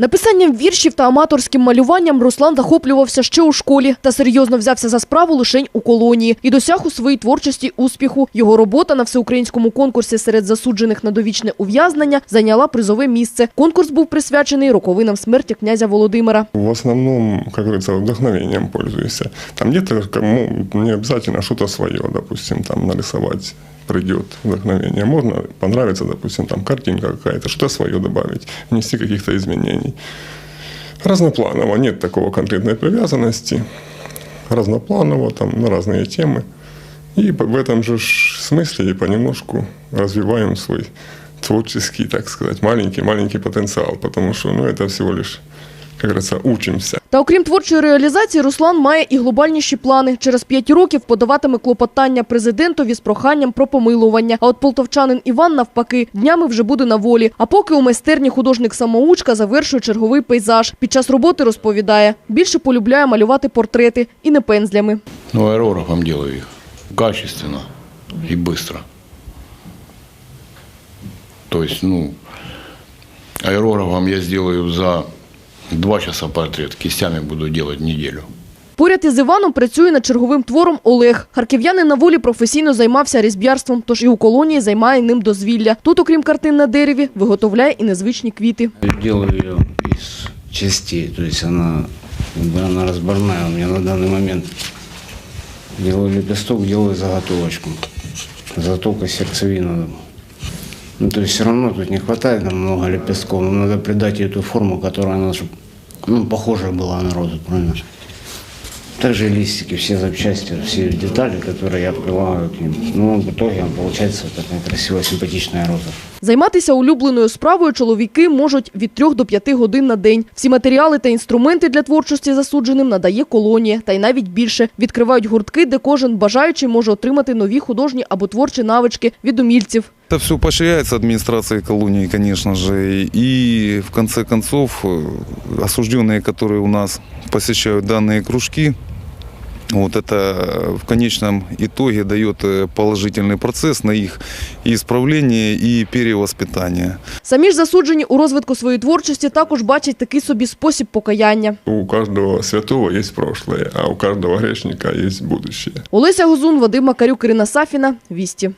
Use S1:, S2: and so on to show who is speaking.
S1: Написанням віршів та аматорським малюванням Руслан захоплювався ще у школі та серйозно взявся за справу лишень у колонії і досяг у своїй творчості успіху. Його робота на всеукраїнському конкурсі серед засуджених на довічне ув'язнення зайняла призове місце. Конкурс був присвячений роковинам смерті князя Володимира.
S2: В основном, как говорится, вдохновением пользуюсь. Там где-то кому не обязательно что-то свое, допустим, там придет вдохновение. Можно понравится, допустим, там картинка какая-то, что-то свое добавить, внести каких-то изменений. Разнопланово, нет такого конкретной привязанности. Разнопланово, там, на разные темы. И в этом же смысле и понемножку развиваем свой творческий, так сказать, маленький-маленький потенциал, потому что, ну, это всего лишь, как говорится, учимся.
S1: Та окрім творчої реалізації, Руслан має і глобальніші плани. Через п'ять років подаватиме клопотання президентові з проханням про помилування. А от полтовчанин Іван, навпаки, днями вже буде на волі. А поки у майстерні художник-самоучка завершує черговий пейзаж. Під час роботи розповідає, більше полюбляє малювати портрети і не пензлями.
S3: Ну, аэрографом делаю их. Качественно и быстро. То есть, ну, аэрографом я сделаю за два часа портрет, кистями буду делать неделю.
S1: Поряд із Іваном працює над черговим твором Олег. Харків'янин на волі професійно займався різьбярством, тож і у колонії займає ним дозвілля. Тут, окрім картин на дереві, виготовляє і незвичні квіти.
S4: Делаю ее из частей, то есть она, как бы она разборная у меня на данный момент. Делаю лепесток, делаю заготовочку. Заготовка сердцевина. Ну, то есть все равно тут не хватает нам много лепестков, но надо придать эту форму, которая она, ну, похожа была на розу, правильно? Также листики, все запчасти, все детали, которые я прилагаю к ним. Ну, в итоге получается такая красивая, симпатичная роза.
S1: Займатися улюбленою справою чоловіки можуть від 3 до 5 годин на день. Всі матеріали та інструменти для творчості засудженим надає колонія, та й навіть більше. Відкривають гуртки, де кожен бажаючий може отримати нові художні або творчі навички від умільців.
S5: Это все поощряется администрацией колонии, конечно же. И в конце концов, э, осужденные, которые у нас посещают данные кружки, вот это в конечном итоге дает э, положительный процесс на их и исправление, и перевоспитание.
S1: Самі ж засуджені у розвитку своєї творчості також бачать такий собі спосіб покаяння.
S2: У каждого святого есть прошлое, а у каждого грешника есть будущее.
S1: Олеся Гозун, Вадим Макарюк, Ірина Сафіна. Вісті.